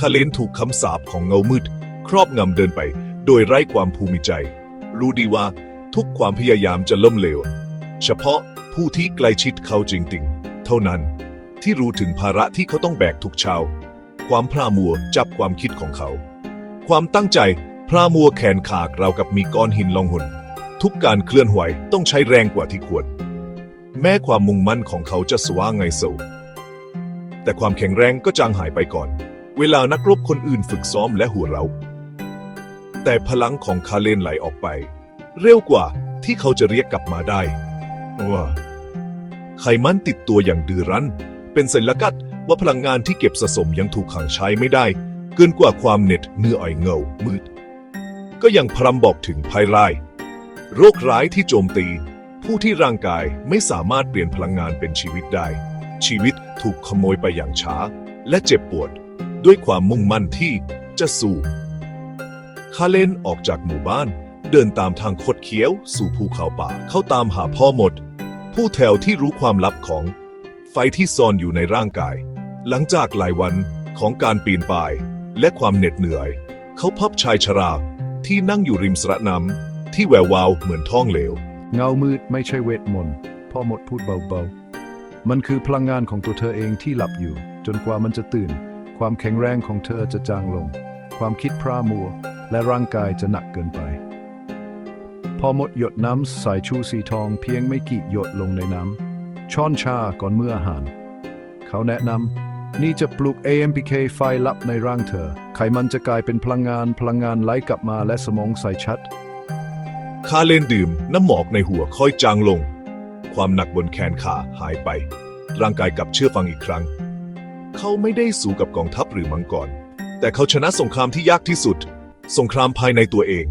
คาเลนถูกคำสาปของเงามืด ครอบงำเดินไป โดยไร้ความภูมิใจ รู้ดีว่าทุกความพยายามจะล้มเหลว เฉพาะผู้ที่ใกล้ชิดเขาจริงๆ เท่านั้นที่รู้ถึงภาระที่เขาต้องแบกทุกเช้า ความพร่ามัวจับความคิดของเขา ความตั้งใจพร่ามัวแขนขากราวกับมีก้อนหินลองหุนทุกการเคลื่อนไหวต้องใช้แรงกว่าที่ควร แม้ความมุ่งมั่นของเขาจะสว่างไงสูแต่ความแข็งแรงก็จางหายไปก่อน เวลานักรบคนอื่นฝึกซ้อมและหัวเรา แต่พลังของคาเลนไหลออกไป เร็วกว่าที่เขาจะเรียกกลับมาได้ว่าไขมันติดตัวอย่างดื้อรั้น เป็นสัญลักษณ์ว่าพลังงานที่เก็บสะสมยังถูกขังใช้ไม่ได้ เกินกว่าความเหน็ดเหนื่อยเงามืด ก็ยังพรำบอกถึงภัยร้าย โรคร้ายที่โจมตี ผู้ที่ร่างกายไม่สามารถเปลี่ยนพลังงานเป็นชีวิตได้ ชีวิตถูกขโมยไปอย่างช้าและเจ็บปวด ด้วยความมุ่งมั่นที่จะสู้คาเลนออกจากหมู่บ้าน เดินตามทางคดเคี้ยว สู่ภูเขาป่าเข้าตามหาพ่อหมด ผู้แถวที่รู้ความลับของ ไฟที่ซ่อนอยู่ในร่างกาย หลังจากหลายวันของการปีนป่าย และความเหน็ดเหนื่อย เขาพบชายชราที่นั่งอยู่ริมสระน้ำที่แวววาวเหมือนท้องเหลว เงามืดไม่ใช่เวทมนต์พ่อหมดพูดเบาๆ มันคือพลังงานของตัวเธอเองที่หลับอยู่ จนกว่ามันจะตื่น ความแข็งแรงของเธอจะจางลง ความคิดพร่ามัว และร่างกายจะหนักเกินไป พอหมดหยดน้ำใส่ชูสีทองเพียงไม่กี่หยดลงในน้ำช้อนชาก่อนเมื่ออาหาร เขาแนะนำนี่จะปลุก AMPK ไฟลับในร่างเธอ ไขมันจะกลายเป็นพลังงานพลังงานไหลกลับมาและสมองใสชัดคาเลนดื่มน้ำหมอกในหัวค่อยจางลง ความหนักบนแขนขาหายไป ร่างกายกลับเชื่อฟังอีกครั้ง เขาไม่ได้สู้กับกองทัพหรือมังกร แต่เขาชนะสงครามที่ยากที่สุด สงครามภายในตัวเอง